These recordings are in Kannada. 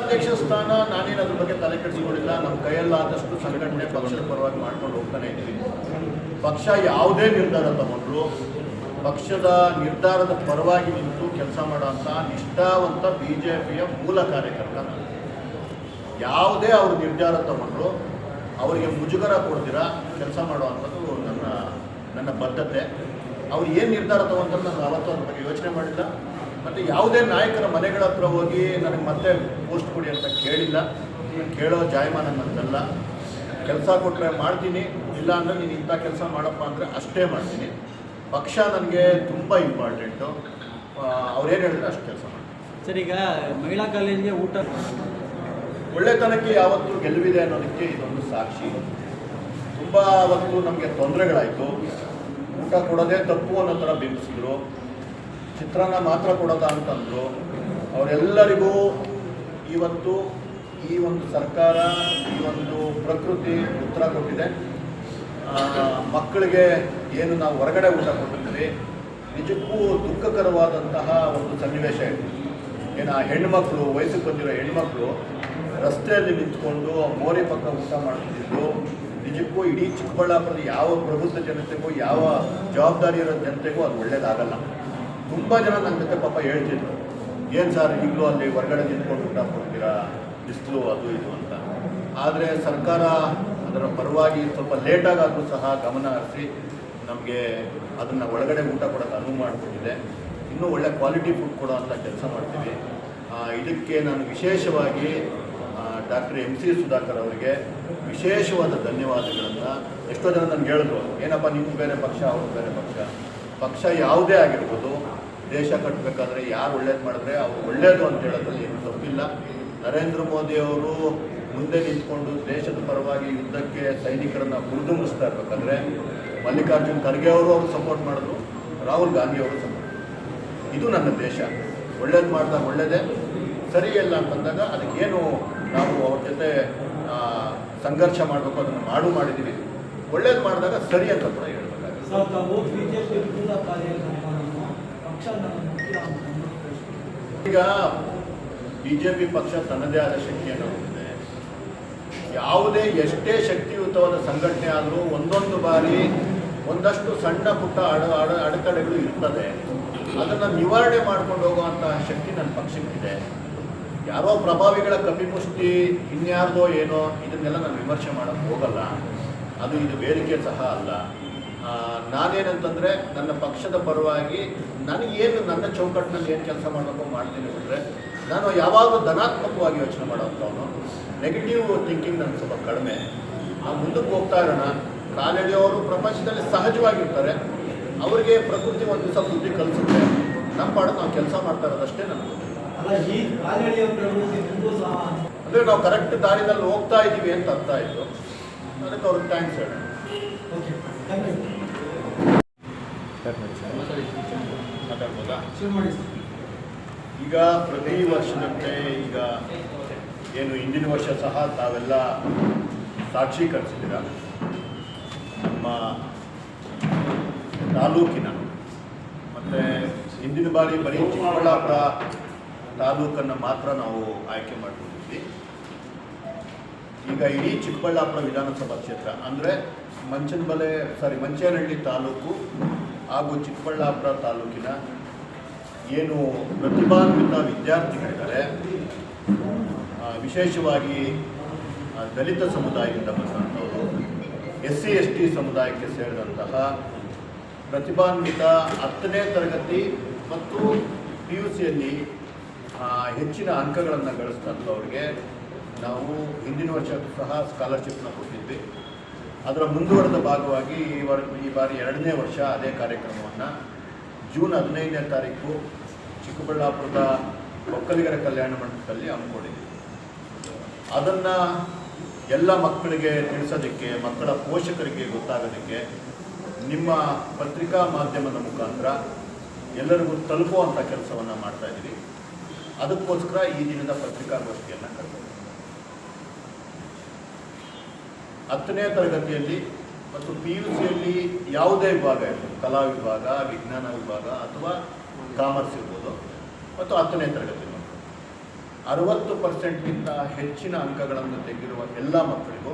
ಅಧ್ಯಕ್ಷ ಸ್ಥಾನ, ನಾನೇನು ಅದ್ರ ಬಗ್ಗೆ ತಲೆ ಕೆಡಿಸಿಕೊಂಡಿಲ್ಲ. ನಮ್ಮ ಕೈಯಲ್ಲಾದಷ್ಟು ಸಂಘಟನೆ ಪಕ್ಷದ ಪರವಾಗಿ ಮಾಡ್ಕೊಂಡು ಹೋಗ್ತಾನೆ ಇದ್ದೀವಿ. ಪಕ್ಷ ಯಾವುದೇ ನಿರ್ಧಾರ ತಗೊಂಡ್ರು, ಪಕ್ಷದ ನಿರ್ಧಾರದ ಪರವಾಗಿ ನಿಂತು ಕೆಲಸ ಮಾಡೋಂಥ ನಿಷ್ಠಾವಂತ ಬಿ ಜೆ ಪಿಯ ಮೂಲ ಕಾರ್ಯಕರ್ತ. ಯಾವುದೇ ಅವರು ನಿರ್ಧಾರ ತಗೊಂಡ್ರು, ಅವರಿಗೆ ಮುಜುಗರ ಕೊಡ್ದಿರ ಕೆಲಸ ಮಾಡುವಂಥದ್ದು ನನ್ನ ನನ್ನ ಬದ್ಧತೆ. ಅವ್ರು ಏನು ನಿರ್ಧಾರ ತಗೊಂತಾರೆ ನಾನು ಅವತ್ತು ಅದ್ರ ಬಗ್ಗೆ ಯೋಚನೆ ಮಾಡಿಲ್ಲ. ಮತ್ತು ಯಾವುದೇ ನಾಯಕರ ಮನೆಗಳ ಹತ್ರ ಹೋಗಿ ನನಗೆ ಮತ್ತೆ ಪೋಸ್ಟ್ ಕೊಡಿ ಅಂತ ಕೇಳಿಲ್ಲ. ಕೇಳೋ ಜಾಯಮಾನ ನನ್ನಲ್ಲ ಕೆಲಸ ಕೊಟ್ಟರೆ ಮಾಡ್ತೀನಿ ಇಲ್ಲ ಅಂದರೆ ನೀನು ಇಂಥ ಕೆಲಸ ಮಾಡಪ್ಪ ಅಂದರೆ ಅಷ್ಟೇ ಮಾಡ್ತೀನಿ. ಪಕ್ಷ ನನಗೆ ತುಂಬ ಇಂಪಾರ್ಟೆಂಟು ಅವ್ರೇನು ಹೇಳಿದ್ರೆ ಅಷ್ಟು ಕೆಲಸ ಮಾಡ್ತೀನಿ. ಸರ್ ಈಗ ಮಹಿಳಾ ಕಾಲೇಜಿಗೆ ಊಟ ಒಳ್ಳೆತನಕ್ಕೆ ಯಾವತ್ತೂ ಗೆಲುವಿದೆ ಅನ್ನೋದಕ್ಕೆ ಇದೊಂದು ಸಾಕ್ಷಿ. ತುಂಬ ಅವತ್ತು ನಮಗೆ ತೊಂದರೆಗಳಾಯಿತು. ಊಟ ಕೊಡೋದೇ ತಪ್ಪು ಅನ್ನೋ ಥರ ಬಿಂಬಿಸಿದ್ರು. ಚಿತ್ರಾನ್ನ ಮಾತ್ರ ಕೊಡೋದ ಅಂತಂದರು ಅವರೆಲ್ಲರಿಗೂ ಇವತ್ತು ಈ ಒಂದು ಸರ್ಕಾರ, ಈ ಒಂದು ಪ್ರಕೃತಿ ಉತ್ತರ ಕೊಟ್ಟಿದೆ. ಮಕ್ಕಳಿಗೆ ಏನು ನಾವು ಹೊರಗಡೆ ಊಟ ಕೊಟ್ಟಿದ್ವಿ ನಿಜಕ್ಕೂ ದುಃಖಕರವಾದಂತಹ ಒಂದು ಸನ್ನಿವೇಶ ಇದೆ. ಏನು ಆ ಹೆಣ್ಮಕ್ಳು, ವಯಸ್ಸಿಗೆ ಬಂದಿರೋ ಹೆಣ್ಮಕ್ಳು, ರಸ್ತೆಯಲ್ಲಿ ನಿಂತ್ಕೊಂಡು ಮೋರಿ ಪಕ್ಕ ಊಟ ಮಾಡ್ತಿದ್ರು. ನಿಜಕ್ಕೂ ಇಡೀ ಚಿಕ್ಕಬಳ್ಳಾಪುರದ ಯಾವ ಪ್ರಬುದ್ಧ ಜನತೆಗೂ, ಯಾವ ಜವಾಬ್ದಾರಿ ಇರೋ ಜನತೆಗೂ ಅದು ಒಳ್ಳೇದಾಗಲ್ಲ. ತುಂಬ ಜನ ನನ್ನ ಜೊತೆ ಪಾಪ ಹೇಳ್ತಿದ್ರು, ಏನು ಸರ್ ಈಗಲೂ ಅಲ್ಲಿ ಹೊರಗಡೆ ನಿಂತ್ಕೊಂಡು ಊಟ ಕೊಡ್ತೀರಾ? ಬಿಸಿಲು ಅದು ಇದು ಅಂತ. ಆದರೆ ಸರ್ಕಾರ ಅದರ ಪರವಾಗಿ ಸ್ವಲ್ಪ ಲೇಟಾಗಾದರೂ ಸಹ ಗಮನ ಹರಿಸಿ ನಮಗೆ ಅದನ್ನು ಒಳಗಡೆ ಊಟ ಕೊಡೋಕ್ಕೆ ಅನುವು ಮಾಡಿಕೊಟ್ಟಿದೆ ಇನ್ನೂ ಒಳ್ಳೆ ಕ್ವಾಲಿಟಿ ಫುಡ್ ಕೊಡೋ ಅಂತ ಕೆಲಸ ಮಾಡ್ತೀವಿ. ಇದಕ್ಕೆ ನಾನು ವಿಶೇಷವಾಗಿ ಡಾಕ್ಟರ್ ಎಂ ಸಿ ಸುಧಾಕರ್ ಅವರಿಗೆ ವಿಶೇಷವಾದ ಧನ್ಯವಾದಗಳನ್ನು ಎಷ್ಟೋ ಜನ ನನಗೆ ಹೇಳಿದ್ರು, ಏನಪ್ಪ ನಿಮ್ಮ ಬೇರೆ ಪಕ್ಷ ಅವ್ರ ಬೇರೆ ಪಕ್ಷ? ಪಕ್ಷ ಯಾವುದೇ ಆಗಿರ್ಬೋದು, ದೇಶ ಕಟ್ಟಬೇಕಾದ್ರೆ ಯಾರು ಒಳ್ಳೇದು ಮಾಡಿದ್ರೆ ಅವ್ರು ಒಳ್ಳೇದು ಅಂತ ಹೇಳೋದ್ರಲ್ಲಿ ಏನು ತಪ್ಪಿಲ್ಲ. ನರೇಂದ್ರ ಮೋದಿ ಅವರು ಮುಂದೆ ನಿಂತ್ಕೊಂಡು ದೇಶದ ಪರವಾಗಿ ಯುದ್ಧಕ್ಕೆ ಸೈನಿಕರನ್ನು ಹುರಿದುಂಬಿಸ್ತಾ ಇರಬೇಕಾದ್ರೆ ಮಲ್ಲಿಕಾರ್ಜುನ್ ಖರ್ಗೆ ಅವರು ಅವರು ಸಪೋರ್ಟ್ ಮಾಡಿದ್ರು, ರಾಹುಲ್ ಗಾಂಧಿ ಅವರು ಸಪೋರ್ಟ್ ಇದು ನನ್ನ ದೇಶ. ಒಳ್ಳೇದು ಮಾಡಿದಾಗ ಒಳ್ಳೇದೇ. ಸರಿ ಇಲ್ಲ ಅಂತಂದಾಗ ಅದಕ್ಕೇನು ನಾವು ಅವ್ರ ಜೊತೆ ಸಂಘರ್ಷ ಮಾಡಬೇಕು, ಅದನ್ನು ಮಾಡು ಮಾಡಿದ್ದೀವಿ ಒಳ್ಳೇದು ಮಾಡಿದಾಗ ಸರಿ ಅಂತ ಕೂಡ ಹೇಳ್ಬೇಕಾಗುತ್ತೆ ತಾವು ಬಿಜೆಪಿ ಪಕ್ಷ ಈಗ ತನ್ನದೇ ಆದ ಶಕ್ತಿಯನ್ನು ಹೊಂದಿದೆ. ಯಾವುದೇ ಎಷ್ಟೇ ಶಕ್ತಿಯುತವಾದ ಸಂಘಟನೆ ಆದರೂ ಒಂದೊಂದು ಬಾರಿ ಒಂದಷ್ಟು ಸಣ್ಣ ಪುಟ್ಟ ಅಡ ಅಡ, ಅಡೆತಡೆಗಳು ಇರ್ತದೆ. ಅದನ್ನು ನಿವಾರಣೆ ಮಾಡ್ಕೊಂಡು ಹೋಗುವಂತಹ ಶಕ್ತಿ ನನ್ನ ಪಕ್ಷಕ್ಕಿದೆ. ಯಾರೋ ಪ್ರಭಾವಿಗಳ ಕಪಿಮುಷ್ಟಿ ಇನ್ಯಾರ್ದೋ ಏನೋ ಇದನ್ನೆಲ್ಲ ನಾನು ವಿಮರ್ಶೆ ಮಾಡೋಕ್ಕೆ ಹೋಗಲ್ಲ. ಅದು ಇದು ಬೇಡಿಕೆ ಸಹ ಅಲ್ಲ. ನಾನೇನಂತಂದರೆ ನನ್ನ ಪಕ್ಷದ ಪರವಾಗಿ ನನಗೇನು ನನ್ನ ಚೌಕಟ್ಟಿನಲ್ಲಿ ಏನು ಕೆಲಸ ಮಾಡಬೇಕು ಮಾಡ್ತೀನಿ ಬಿಟ್ಟರೆ ನಾನು ಯಾವಾಗಲೂ ಧನಾತ್ಮಕವಾಗಿ ಯೋಚನೆ ಮಾಡೋಂಥವನು. ನೆಗೆಟಿವ್ ಥಿಂಕಿಂಗ್ ನನ್ನ ಸ್ವಲ್ಪ ಕಡಿಮೆ. ಆ ಮುಂದಕ್ಕೆ ಹೋಗ್ತಾ ಇರೋಣ. ಕಾಲೆಳೆಯೋರು ಪ್ರಪಂಚದಲ್ಲಿ ಸಹಜವಾಗಿರ್ತಾರೆ. ಅವರಿಗೆ ಪ್ರಕೃತಿ ಒಂದು ದಿವಸ ಬುದ್ಧಿ ಕಲಿಸುತ್ತೆ. ನಮ್ಮ ಪಾಡು ನಾವು ಕೆಲಸ ಮಾಡ್ತಾ ಇರೋದಷ್ಟೇ ನನಗೆ ಅಂದರೆ ನಾವು ಕರೆಕ್ಟ್ ದಾರಿನಲ್ಲಿ ಹೋಗ್ತಾ ಇದ್ದೀವಿ ಅಂತ ಅರ್ಥ ಆಯಿತು. ಅದಕ್ಕೆ ಅವ್ರಿಗೆ ಥ್ಯಾಂಕ್ಸ್ ಹೇಳೋಣ ಓಕೆ ಥ್ಯಾಂಕ್ ಯು ಮಾತಾಡ್ಬೋದಾ ಶುರು ಮಾಡಿ ಸರ್ ಈಗ ಪ್ರತಿ ವರ್ಷದಂತೆ ಈಗ ಏನು ಹಿಂದಿನ ವರ್ಷ ಸಹ ತಾವೆಲ್ಲ ಸಾಕ್ಷೀಕರಿಸಿದ್ದೀರ ನಮ್ಮ ತಾಲೂಕಿನ ಮತ್ತು ಹಿಂದಿನ ಬಾರಿ ಬರೀ ಚಿಕ್ಕಬಳ್ಳಾಪುರ ತಾಲೂಕನ್ನು ಮಾತ್ರ ನಾವು ಆಯ್ಕೆ ಮಾಡಿಕೊಂಡಿದ್ವಿ. ಈಗ ಇಡೀ ಚಿಕ್ಕಬಳ್ಳಾಪುರ ವಿಧಾನಸಭಾ ಕ್ಷೇತ್ರ ಅಂದರೆ ಮಂಚನಬಲೆ ಸಾರಿ ಮಂಚೇನಹಳ್ಳಿ ತಾಲೂಕು ಹಾಗೂ ಚಿಕ್ಕಬಳ್ಳಾಪುರ ತಾಲೂಕಿನ ಏನು ಪ್ರತಿಭಾನ್ವಿತ ವಿದ್ಯಾರ್ಥಿಗಳಿದ್ದಾರೆ ವಿಶೇಷವಾಗಿ ದಲಿತ ಸಮುದಾಯದಿಂದ ಬಂದಂಥವರು ಎಸ್ ಸಿ ಎಸ್ ಟಿ ಸಮುದಾಯಕ್ಕೆ ಸೇರಿದಂತಹ ಪ್ರತಿಭಾನ್ವಿತ ಹತ್ತನೇ ತರಗತಿ ಮತ್ತು ಪಿ ಯು ಸಿಯಲ್ಲಿ ಹೆಚ್ಚಿನ ಅಂಕಗಳನ್ನು ಗಳಿಸಿದಂಥವ್ರಿಗೆ ನಾವು ಹಿಂದಿನ ವರ್ಷ ಸಹ ಸ್ಕಾಲರ್ಶಿಪ್ನ ಕೊಟ್ಟಿದ್ವಿ. ಅದರ ಮುಂದುವರೆದ ಭಾಗವಾಗಿ ಈ ವರ್, ಈ ಬಾರಿ ಎರಡನೇ ವರ್ಷ ಅದೇ ಕಾರ್ಯಕ್ರಮವನ್ನು ಜೂನ್ ಹದಿನೈದನೇ ತಾರೀಕು ಚಿಕ್ಕಬಳ್ಳಾಪುರದ ಒಕ್ಕಲಿಗರ ಕಲ್ಯಾಣ ಮಂಟಪದಲ್ಲಿ ಹಮ್ಮಿಕೊಂಡಿದ್ದೀವಿ ಅದನ್ನು ಎಲ್ಲ ಮಕ್ಕಳಿಗೆ ತಿಳಿಸೋದಕ್ಕೆ, ಮಕ್ಕಳ ಪೋಷಕರಿಗೆ ಗೊತ್ತಾಗೋದಕ್ಕೆ ನಿಮ್ಮ ಪತ್ರಿಕಾ ಮಾಧ್ಯಮದ ಮುಖಾಂತರ ಎಲ್ಲರಿಗೂ ತಲುಪುವಂಥ ಕೆಲಸವನ್ನು ಮಾಡ್ತಾ ಇದ್ದೀವಿ. ಅದಕ್ಕೋಸ್ಕರ ಈ ದಿನದ ಪತ್ರಿಕಾಗೋಷ್ಠಿಯನ್ನು ಹತ್ತನೇ ತರಗತಿಯಲ್ಲಿ ಮತ್ತು ಪಿ ಯು ಸಿಯಲ್ಲಿ ಯಾವುದೇ ವಿಭಾಗ ಇರ್ಬೋದು ಕಲಾ ವಿಭಾಗ, ವಿಜ್ಞಾನ ವಿಭಾಗ ಅಥವಾ ಕಾಮರ್ಸ್ ಇರ್ಬೋದು. ಮತ್ತು ಹತ್ತನೇ ತರಗತಿ ಅರವತ್ತು ಪರ್ಸೆಂಟ್ಗಿಂತ ಹೆಚ್ಚಿನ ಅಂಕಗಳನ್ನು ತೆಗೆದಿರುವ ಎಲ್ಲ ಮಕ್ಕಳಿಗೂ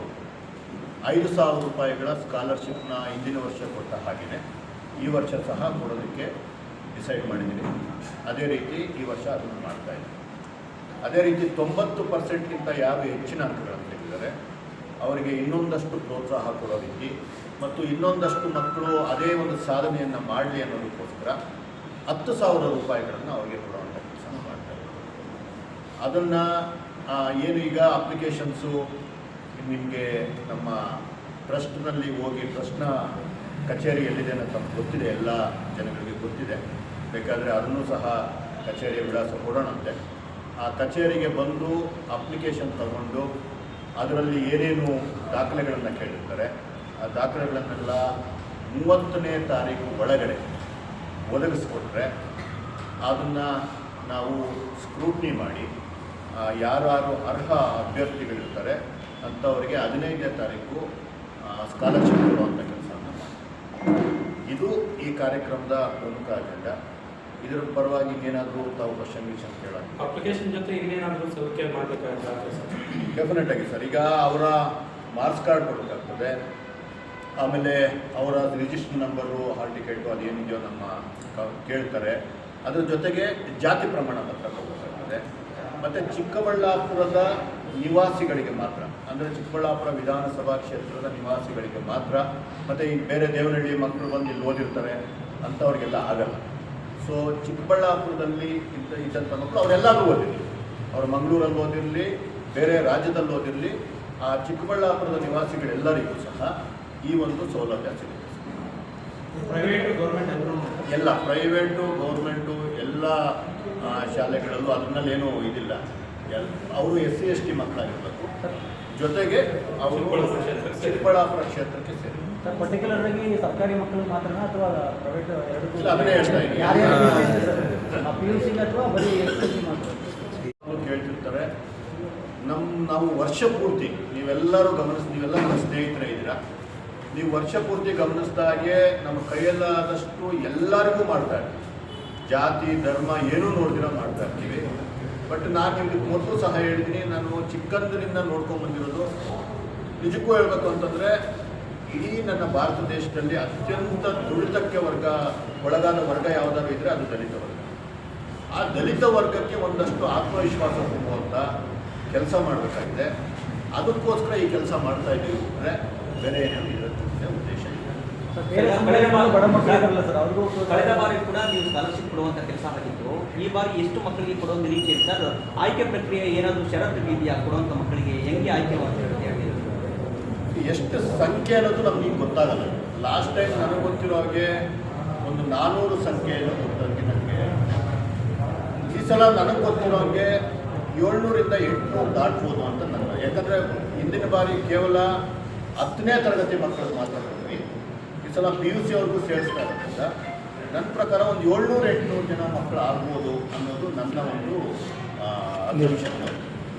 ಐದು ಸಾವಿರ ರೂಪಾಯಿಗಳ ಸ್ಕಾಲರ್ಶಿಪ್ನ ಹಿಂದಿನ ವರ್ಷ ಕೊಟ್ಟ ಹಾಗೆಯೇ ಈ ವರ್ಷ ಸಹ ಕೊಡೋದಕ್ಕೆ ಡಿಸೈಡ್ ಮಾಡಿದ್ದೀನಿ ಅದೇ ರೀತಿ ಈ ವರ್ಷ ಅದನ್ನು ಮಾಡ್ತಾ ಇದ್ದೀನಿ ಅದೇ ರೀತಿ ತೊಂಬತ್ತು ಪರ್ಸೆಂಟ್ಗಿಂತ ಯಾರು ಹೆಚ್ಚಿನ ಅಂಕಗಳನ್ನು ತೆಗೆದಿದ್ದಾರೆ, ಅವರಿಗೆ ಇನ್ನೊಂದಷ್ಟು ಪ್ರೋತ್ಸಾಹ ಕೊಡೋ ಮತ್ತು ಇನ್ನೊಂದಷ್ಟು ಮಕ್ಕಳು ಅದೇ ಒಂದು ಸಾಧನೆಯನ್ನು ಮಾಡಲಿ ಅನ್ನೋದಕ್ಕೋಸ್ಕರ ಹತ್ತು ಸಾವಿರ ರೂಪಾಯಿಗಳನ್ನು ಅವರಿಗೆ ಕೊಡುವಂಥ ಕೆಲಸ ಮಾಡ್ತಾರೆ. ಅದನ್ನು ಏನು ಈಗ ಅಪ್ಲಿಕೇಶನ್ಸು ನಿಮಗೆ ನಮ್ಮ ಟ್ರಸ್ಟ್ನಲ್ಲಿ ಹೋಗಿ ಟ್ರಸ್ಟ್ನ ಕಚೇರಿ ಎಲ್ಲಿದೆ ಅಂತ ಗೊತ್ತಿದೆ, ಎಲ್ಲ ಜನಗಳಿಗೆ ಗೊತ್ತಿದೆ. ಬೇಕಾದರೆ ಅದನ್ನು ಸಹ ಕಚೇರಿಯ ವಿಳಾಸ ಕೊಡೋಣಂತೆ. ಆ ಕಚೇರಿಗೆ ಬಂದು ಅಪ್ಲಿಕೇಶನ್ ತಗೊಂಡು ಅದರಲ್ಲಿ ಏನೇನು ದಾಖಲೆಗಳನ್ನು ಕೇಳಿರ್ತಾರೆ. ಆ ದಾಖಲೆಗಳನ್ನೆಲ್ಲ ಮೂವತ್ತನೇ ತಾರೀಕು ಒಳಗಡೆ ಒದಗಿಸ್ಕೊಟ್ರೆ ಅದನ್ನು ನಾವು ಸ್ಕ್ರೂಟ್ನಿ ಮಾಡಿ ಯಾರು ಯಾರ್ಯಾರು ಅರ್ಹ ಅಭ್ಯರ್ಥಿಗಳಿರ್ತಾರೆ ಅಂಥವರಿಗೆ ಹದಿನೈದನೇ ತಾರೀಕು ಸ್ಕಾಲರ್ಶಿಪ್ ಕೊಡುವಂಥ ಕೆಲಸ ಇದು ಈ ಕಾರ್ಯಕ್ರಮದ ಪ್ರಮುಖ ಅಜೆಂಡಾ ಇದರ ಪರವಾಗಿ ಏನಾದರೂ ತಾವು ಕ್ವಶನ್ ವಿಷನ್ ಕೇಳಿ ಅಪ್ಲಿಕೇಶನ್ ಜೊತೆ ಇನ್ನೇನಾದರೂ ಸೌಖ್ಯ ಮಾಡಬೇಕಾಗುತ್ತೆ ಸರ್. ಡೆಫಿನೆಟ್ ಆಗಿ ಸರ್. ಈಗ ಅವರ ಮಾರ್ಕ್ಸ್ ಕಾರ್ಡ್ ಕೊಡಬೇಕಾಗ್ತದೆ. ಆಮೇಲೆ ಅವರ ರಿಜಿಸ್ಟರ್ ನಂಬರು, ಹಾಲ್ ಟಿಕೆಟು ಅದೇನಿದೆಯೋ ನಮ್ಮ ಕೇಳ್ತಾರೆ. ಅದರ ಜೊತೆಗೆ ಜಾತಿ ಪ್ರಮಾಣ ಪತ್ರ ಕೊಡಬೇಕಾಗ್ತದೆ. ಮತ್ತು ಚಿಕ್ಕಬಳ್ಳಾಪುರದ ನಿವಾಸಿಗಳಿಗೆ ಮಾತ್ರ, ಅಂದರೆ ಚಿಕ್ಕಬಳ್ಳಾಪುರ ವಿಧಾನಸಭಾ ಕ್ಷೇತ್ರದ ನಿವಾಸಿಗಳಿಗೆ ಮಾತ್ರ, ಮತ್ತು ಈ ಬೇರೆ ದೇವನಹಳ್ಳಿ ಮಕ್ಕಳು ಬಂದು ಇಲ್ಲಿ ಓದಿರ್ತಾರೆ, ಅಂಥವ್ರಿಗೆಲ್ಲ ಆಗಲ್ಲ. ಸೊ ಚಿಕ್ಕಬಳ್ಳಾಪುರದಲ್ಲಿ ಇದ್ದ ಇದ್ದಂಥ ಮಕ್ಕಳು ಅವರೆಲ್ಲರೂ ಓದಿರಲಿ. ಅವರು ಮಂಗಳೂರಲ್ಲಿ ಓದಿರಲಿ, ಬೇರೆ ರಾಜ್ಯದಲ್ಲಿ ಓದಿರಲಿ. ಆ ಚಿಕ್ಕಬಳ್ಳಾಪುರದ ನಿವಾಸಿಗಳೆಲ್ಲರಿಗೂ ಸಹ ಈ ಒಂದು ಸೌಲಭ್ಯ ಸಿಗುತ್ತೆ. ಪ್ರೈವೇಟು ಗೌರ್ಮೆಂಟ್ ಎಲ್ಲ ಪ್ರೈವೇಟು ಗೌರ್ಮೆಂಟು ಎಲ್ಲ ಶಾಲೆಗಳಲ್ಲೂ ಏನು ಇದಿಲ್ಲ. ಎಲ್ ಅವರು ಎಸ್ ಸಿ ಎಸ್ ಟಿ ಮಕ್ಕಳಾಗಿರ್ಬೇಕು. ಜೊತೆಗೆ ಅವರು ಚಿಕ್ಕಬಳ್ಳಾಪುರ ಕ್ಷೇತ್ರಕ್ಕೆ ಸೇರಿ. ಚಿಕ್ಕಬಳ್ಳಾಪುರ ಕ್ಷೇತ್ರಕ್ಕೆ ಸೇರಿ ಪರ್ಟಿಕ್ಯುಲರ್ ಆಗಿ ಸರ್ಕಾರಿ ಮಕ್ಕಳು ಮಾತ್ರ ಅಥವಾ ಪ್ರೈವೇಟ್ ಎರಡು ಅದನ್ನೇ ಹೇಳ್ತಾ ಇದ್ದೀನಿ. ಪಿ ಯು ಸಿ ಅಥವಾ ಬರೀ ಎಸ್ ಸಿ ಮಾತ್ರ ಕೇಳ್ತಿರ್ತಾರೆ ನಮ್ಮ ನಾವು ವರ್ಷ ಪೂರ್ತಿ ನೀವೆಲ್ಲರೂ ಗಮನಿಸ್ ನೀವೆಲ್ಲ ನಮ್ಮ ಸ್ನೇಹಿತರೇ ಇದ್ದೀರಾ? ನೀವು ವರ್ಷ ಪೂರ್ತಿ ಗಮನಿಸಿದ ಹಾಗೆ ನಮ್ಮ ಕೈಯಲ್ಲಾದಷ್ಟು ಎಲ್ಲರಿಗೂ ಮಾಡ್ತಾ ಇರ್ತೀವಿ. ಜಾತಿ, ಧರ್ಮ ಏನೂ ನೋಡ್ದಿರ ಮಾಡ್ತಾ ಇರ್ತೀವಿ. ಬಟ್ ನಾನು ನಿಮ್ಗೆ ಮೊದಲು ಸಹ ಹೇಳಿದ್ದೀನಿ ನಾನು ಚಿಕ್ಕಂದಿನಿಂದ ನೋಡ್ಕೊಂಡು ಬಂದಿರೋದು ನಿಜಕ್ಕೂ ಹೇಳ್ಬೇಕು ಅಂತಂದರೆ ಇಡೀ ನನ್ನ ಭಾರತ ದೇಶದಲ್ಲಿ ಅತ್ಯಂತ ತುಳಿತಕ್ಕೆ ವರ್ಗ, ಒಳಗಾದ ವರ್ಗ ಯಾವುದಾದ್ರು ಇದ್ದರೆ ಅದು ದಲಿತ ವರ್ಗ. ಆ ದಲಿತ ವರ್ಗಕ್ಕೆ ಒಂದಷ್ಟು ಆತ್ಮವಿಶ್ವಾಸ ತುಂಬುವಂಥ ಕೆಲಸ ಮಾಡಬೇಕಾಗಿದೆ. ಅದಕ್ಕೋಸ್ಕರ ಈ ಕೆಲಸ ಮಾಡ್ತಾ ಇದ್ದೀವಿ ಅಂದರೆ ಬೇರೆ ಏನೇನು ಇರೋದ್ರಿಂದ ಕಳೆದ ಬಾರಿ ಕೂಡ ನೀವು ಸ್ಕಾಲರ್ಶಿಪ್ ಕೊಡುವಂತ ಕೆಲಸ ಆಗಿತ್ತು. ಈ ಬಾರಿ ಎಷ್ಟು ಮಕ್ಕಳಿಗೆ ಕೊಡೋ ನಿರೀಕ್ಷೆ ಇದೆ ಸರ್ ಆಯ್ಕೆ ಪ್ರಕ್ರಿಯೆ ಏನಾದರೂ ಷರತ್ತು ಇದೆಯಾ ಕೊಡುವಂತ ಮಕ್ಕಳಿಗೆ ಹೆಂಗೆ ಆಯ್ಕೆ ಮಾಡ್ತಾರೆ ಅಂತ ಹೇಳಿ. ಎಷ್ಟು ಸಂಖ್ಯೆ ಅನ್ನೋದು ನಮಗೆ ಗೊತ್ತಾಗಲ್ಲ. ಲಾಸ್ಟ್ ಟೈಮ್ ನನಗೆ ಗೊತ್ತಿರೋ ಹಾಗೆ ಒಂದು ನಾನ್ನೂರು ಸಂಖ್ಯೆ ಗೊತ್ತಾಗಿ ನನಗೆ. ಈ ಸಲ ನನಗೆ ಗೊತ್ತಿರೋ ಹಾಗೆ ಏಳ್ನೂರಿಂದ ಎಂಟುನೂರು ದಾಟ್ಬೋದು ಅಂತ ನನ್ನ ಯಾಕಂದರೆ ಹಿಂದಿನ ಬಾರಿ ಕೇವಲ ಹತ್ತನೇ ತರಗತಿ ಮಕ್ಕಳು ಮಾತಾಡ್ತೀವಿ ಈ ಸಲ ಪಿ ಯು ಸಿ ಅವ್ರಿಗೂ ಸೇರಿಸ್ತಾ ಇರೋದ್ರಿಂದ ನನ್ನ ಪ್ರಕಾರ ಒಂದು ಏಳ್ನೂರು ಎಂಟುನೂರು ಜನ ಮಕ್ಕಳು ಆಗ್ಬೋದು ಅನ್ನೋದು ನನ್ನ ಒಂದು ಅಭಿಷೇಕ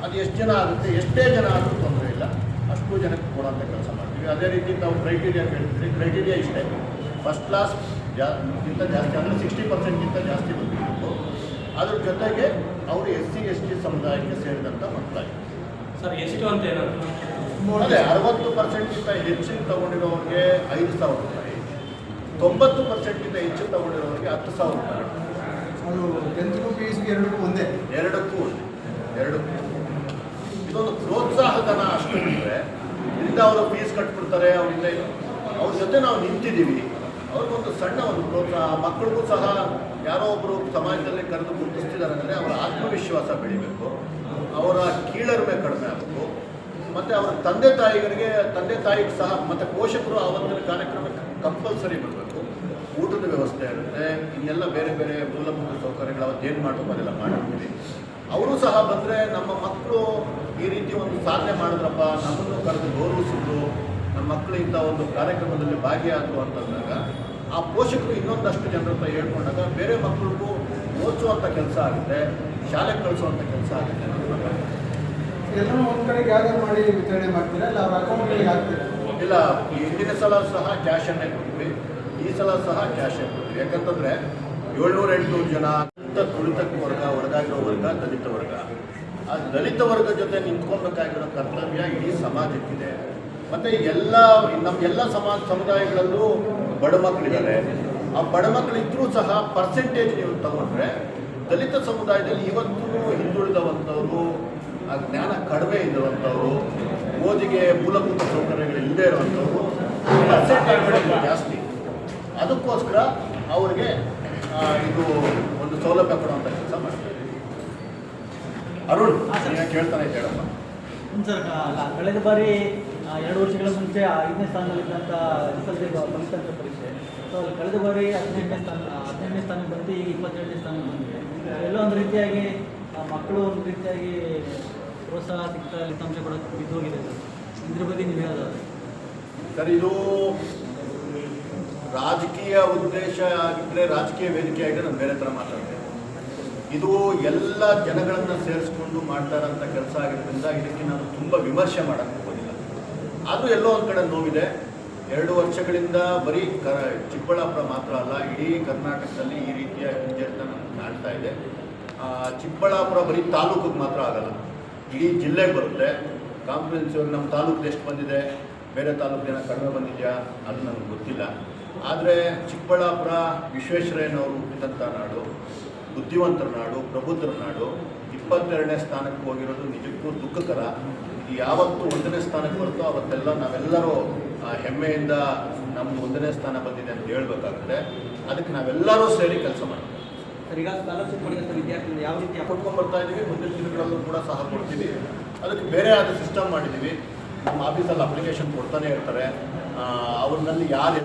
ಅದು ಎಷ್ಟು ಜನ ಆಗುತ್ತೆ ಎಷ್ಟೇ ಜನ ಆದರೂ ತೊಂದರೆ ಇಲ್ಲ. ಅಷ್ಟು ಜನಕ್ಕೆ ಕೊಡೋಂಥ ಕೆಲಸ ಮಾಡ್ತೀವಿ. ಅದೇ ರೀತಿ ನಾವು ಕ್ರೈಟೀರಿಯಾ ಕೇಳ್ತೀವಿ ಕ್ರೈಟೀರಿಯಾ ಇಷ್ಟೇ. ಫಸ್ಟ್ ಕ್ಲಾಸ್ ಜಾಸ್ತಿಗಿಂತ ಗಿಂತ ಜಾಸ್ತಿ ಅಂದರೆ ಸಿಕ್ಸ್ಟಿ ಪರ್ಸೆಂಟ್ಗಿಂತ ಜಾಸ್ತಿ ಬಂದಿರಬೇಕು. ಅದ್ರ ಜೊತೆಗೆ ಅವರು ಎಸ್ ಸಿ ಎಸ್ ಟಿ ಸಮುದಾಯಕ್ಕೆ ಸೇರಿದಂಥ ಮಕ್ಕಳಾಗಿದೆ ಸರ್ ಎಷ್ಟು ಅಂತ ಏನಾದರೂ? ಅದೇ ಅರವತ್ತು ಪರ್ಸೆಂಟ್ಗಿಂತ ಹೆಚ್ಚಿಗೆ ತೊಗೊಂಡಿರೋರಿಗೆ ಐದು ಸಾವಿರ. ರೂಪಾಯಿ ತೊಂಬತ್ತು ಪರ್ಸೆಂಟ್ಗಿಂತ ಹೆಚ್ಚು ತಗೊಂಡಿರೋರಿಗೆ ಹತ್ತು ಸಾವಿರ ರೂಪಾಯಿ. ಅದು ಟೆಂತ್ಗೂ ಪಿ ಎರಡಕ್ಕೂ ಒಂದೇ? ಎರಡಕ್ಕೂ ಒಂದೇ. ಎರಡಕ್ಕೂ ಇದೊಂದು ಪ್ರೋತ್ಸಾಹಧನ ಅಷ್ಟು ಬಿಟ್ಟರೆ ಇದರಿಂದ ಅವರು ಫೀಸ್ ಕಟ್ಬಿಡ್ತಾರೆ ಅವರಿಂದ ಅವ್ರ ಜೊತೆ ನಾವು ನಿಂತಿದ್ದೀವಿ. ಅವ್ರಿಗೊಂದು ಸಣ್ಣ ಒಂದು ಪ್ರೋತ್ಸಾಹ ಮಕ್ಕಳಿಗೂ ಸಹ ಯಾರೋ ಒಬ್ಬರು ಸಮಾಜದಲ್ಲಿ ಕರೆದು ಗುರುತಿಸ್ತಿದ್ದಾರೆ ಅಂದರೆ ಅವರ ಆತ್ಮವಿಶ್ವಾಸ ಬೆಳಿಬೇಕು. ಅವರ ಕೀಳರಿಮೆ ಕಡಿಮೆ ಆಗಬೇಕು. ಮತ್ತು ಅವರ ತಂದೆ ತಾಯಿಗಳಿಗೆ ತಂದೆ ತಾಯಿಗೆ ಸಹ ಮತ್ತು ಪೋಷಕರು ಆ ಒಂದು ಕಾರ್ಯಕ್ರಮಕ್ಕೆ ಕಂಪಲ್ಸರಿ ಬರಬೇಕು ಊಟದ ವ್ಯವಸ್ಥೆ ಇರುತ್ತೆ. ಇನ್ನೆಲ್ಲ ಬೇರೆ ಬೇರೆ ಮೂಲಭೂತ ಸೌಕರ್ಯಗಳು ಅವತ್ತೇನು ಮಾಡಬೇಕು ಅದೆಲ್ಲ ಮಾಡಿರ್ತೀವಿ. ಅವರು ಸಹ ಬಂದರೆ ನಮ್ಮ ಮಕ್ಕಳು ಈ ರೀತಿ ಒಂದು ಸಾಧನೆ ಮಾಡಿದ್ರಪ್ಪ, ನಮ್ಮನ್ನು ಕರೆದು ಗೌರವಿಸಿದ್ರು ನಮ್ಮ ಮಕ್ಕಳು ಇಂಥ ಒಂದು ಕಾರ್ಯಕ್ರಮದಲ್ಲಿ ಭಾಗಿಯಾದರು ಅಂತಂದಾಗ ಆ ಪೋಷಕರು ಇನ್ನೊಂದಷ್ಟು ಜನರ ಹತ್ರ ಹೇಳ್ಕೊಂಡಾಗ ಬೇರೆ ಮಕ್ಕಳಿಗೂ ಓದಿಸುವಂಥ ಕೆಲಸ ಆಗುತ್ತೆ ಶಾಲೆಗೆ ಕಳಿಸುವಂಥ ಕೆಲಸ ಆಗುತ್ತೆ. ಎಲ್ಲರೂ ಒಂದು ಕಡೆಗೆ ಯಾವ್ದಾರು ಮಾಡಿ ವಿತರಣೆ ಮಾಡ್ತೀರಾ? ಇಲ್ಲ ಅವ್ರ ಅಕೌಂಟ್ಗಳಿಗೆ ಹಾಕ್ತೀರಾ? ಇಲ್ಲ, ಹಿಂದಿನ ಸಲ ಸಹ ಕ್ಯಾಶನ್ನೇ ಕೊಟ್ವಿ, ಈ ಸಲ ಸಹ ಕ್ಯಾಶೇ ಕೊಟ್ವಿ. ಯಾಕಂತಂದರೆ ಏಳ್ನೂರ ಎಂಟುನೂರು ಜನ ಅಂತ ತುಳಿತಕ್ಕೆ ವರ್ಗ ಹೊರಗಾಗಿರೋ ವರ್ಗ, ದಲಿತ ವರ್ಗ. ಆ ದಲಿತ ವರ್ಗ ಜೊತೆ ನಿಂತ್ಕೊಬೇಕಾಗಿರೋ ಕರ್ತವ್ಯ ಇಡೀ ಸಮಾಜಕ್ಕಿದೆ. ಮತ್ತು ಎಲ್ಲ ನಮ್ಮೆಲ್ಲ ಸಮಾಜ ಸಮುದಾಯಗಳಲ್ಲೂ ಬಡ ಮಕ್ಕಳಿದ್ದಾರೆ ಆ ಬಡ ಮಕ್ಕಳಿದ್ರೂ ಸಹ ಪರ್ಸೆಂಟೇಜ್ ನೀವು ತಗೊಂಡ್ರೆ ದಲಿತ ಸಮುದಾಯದಲ್ಲಿ ಇವತ್ತು ಹಿಂದುಳಿದವಂಥವ್ರು, ಆ ಜ್ಞಾನ ಕಡಿಮೆ ಇರುವಂಥವ್ರು ಓದಿಗೆ ಮೂಲಭೂತ ಸೌಕರ್ಯಗಳು ಇಲ್ಲದೆ ಇರುವಂಥವ್ರು ಜಾಸ್ತಿ. ಅದಕ್ಕೋಸ್ಕರ ಅವರಿಗೆ ಇದು ಒಂದು ಸೌಲಭ್ಯ ಕೊಡುವಂಥ ಕೆಲಸ ಮಾಡ್ತಾರೆ ಅರುಣ್ ಕೇಳ್ತಾನೆ ಹೇಳಪ್ಪ ಸರ್ ಕಳೆದ ಬಾರಿ ಎರಡು ವರ್ಷಗಳ ಮುಂಚೆ ಐದನೇ ಸ್ಥಾನದಲ್ಲಿದ್ದಂಥ ಫಲಿತಾಂಶ ಪರೀಕ್ಷೆ. ಸೊ ಅಲ್ಲಿ ಕಳೆದ ಬಾರಿ ಹದಿನೆಂಟನೇ ಸ್ಥಾನ ಹದಿನೆಂಟನೇ ಸ್ಥಾನಕ್ಕೆ ಬಂದು ಈಗ ಇಪ್ಪತ್ತೆರಡನೇ ಸ್ಥಾನಕ್ಕೆ ಬಂದಿದೆ. ಎಲ್ಲೋ ಒಂದು ರೀತಿಯಾಗಿ ಮಕ್ಕಳು ಒಂದು ರೀತಿಯಾಗಿ ಪ್ರೋತ್ಸಾಹ ಸಿಗ್ತಾ ಫಲಿತಾಂಶ ಕೂಡ ಬಿದ್ದೋಗಿದೆ ಸರ್ ಇದ್ರ ಬಗ್ಗೆ ನೀವು ಹೇಳೋದಾದ್ರೆ ಸರ್, ಇದು ರಾಜಕೀಯ ಉದ್ದೇಶ ಆಗಿದ್ರೆ ರಾಜಕೀಯ ವೇದಿಕೆ ಆಗಿದ್ರೆ ನಾನು ಬೇರೆ ಥರ ಮಾತಾಡ್ತೇನೆ. ಇದು ಎಲ್ಲ ಜನಗಳನ್ನು ಸೇರಿಸ್ಕೊಂಡು ಮಾಡ್ತಾ ಇರೋಂಥ ಕೆಲಸ ಆಗಿರೋದ್ರಿಂದ ಇದಕ್ಕೆ ನಾನು ತುಂಬ ವಿಮರ್ಶೆ ಮಾಡೋಕ್ಕೆ ಹೋಗೋದಿಲ್ಲ ಆದರೂ ಎಲ್ಲೋ ಒಂದು ಕಡೆ ನೋವಿದೆ. ಎರಡು ವರ್ಷಗಳಿಂದ ಬರೀ ಕ ಚಿಕ್ಕಬಳ್ಳಾಪುರ ಮಾತ್ರ ಅಲ್ಲ, ಇಡೀ ಕರ್ನಾಟಕದಲ್ಲಿ ಈ ರೀತಿಯ ಹಿಂಜರಿತನ ಕಾಣ್ತಾ ಇದೆ. ಚಿಕ್ಕಬಳ್ಳಾಪುರ ಬರೀ ತಾಲೂಕಿಗೆ ಮಾತ್ರ ಆಗಲ್ಲ. ಇಡೀ ಜಿಲ್ಲೆಗೆ ಬರುತ್ತೆ. ಕಾನ್ಫಿಡೆನ್ಸ್ ನಮ್ಮ ತಾಲೂಕು ಎಷ್ಟು ಬಂದಿದೆ? ಬೇರೆ ತಾಲೂಕಿನ ಕಡಿಮೆ ಬಂದಿದೆಯಾ? ಅದು ನನಗೆ ಗೊತ್ತಿಲ್ಲ. ಆದರೆ ಚಿಕ್ಕಬಳ್ಳಾಪುರ, ವಿಶ್ವೇಶ್ವರಯ್ಯನವರು ಹುಟ್ಟಿದಂಥ ನಾಡು, ಬುದ್ಧಿವಂತರ ನಾಡು, ಪ್ರಬುದ್ಧರ ನಾಡು, ಇಪ್ಪತ್ತೆರಡನೇ ಸ್ಥಾನಕ್ಕೆ ಹೋಗಿರೋದು ನಿಜಕ್ಕೂ ದುಃಖಕರ. ಇದು ಯಾವತ್ತು ಒಂದನೇ ಸ್ಥಾನಕ್ಕೆ ಬರುತ್ತೋ ಅವತ್ತೆಲ್ಲ ನಾವೆಲ್ಲರೂ ಹೆಮ್ಮೆಯಿಂದ ನಮ್ಮ ಒಂದನೇ ಸ್ಥಾನ ಬಂದಿದೆ ಅಂತ ಹೇಳ್ಬೇಕಾಗುತ್ತೆ. ಅದಕ್ಕೆ ನಾವೆಲ್ಲರೂ ಸೇರಿ ಕೆಲಸ ಮಾಡ್ತೀವಿ. ಸರ್, ಈಗ ಸ್ಕಾಲರ್ಶಿಪ್ ಪಡೆದಂಥ ವಿದ್ಯಾರ್ಥಿಗಳು ಯಾವ ರೀತಿ ಕೊಡ್ಕೊಂಡು ಬರ್ತಾ ಇದ್ದೀವಿ? ಮುಂದಿನ ದಿನಗಳಲ್ಲೂ ಕೂಡ ಸಹ ಕೊಡ್ತೀವಿ. ಅದಕ್ಕೆ ಬೇರೆ ಆದ ಸಿಸ್ಟಮ್ ಮಾಡಿದ್ದೀವಿ? ನಮ್ಮ ಆಫೀಸಲ್ಲಿ ಅಪ್ಲಿಕೇಶನ್ ಕೊಡ್ತಾನೆ ಇರ್ತಾರೆ. ಅವ್ರನ್ನಲ್ಲಿ ಯಾರು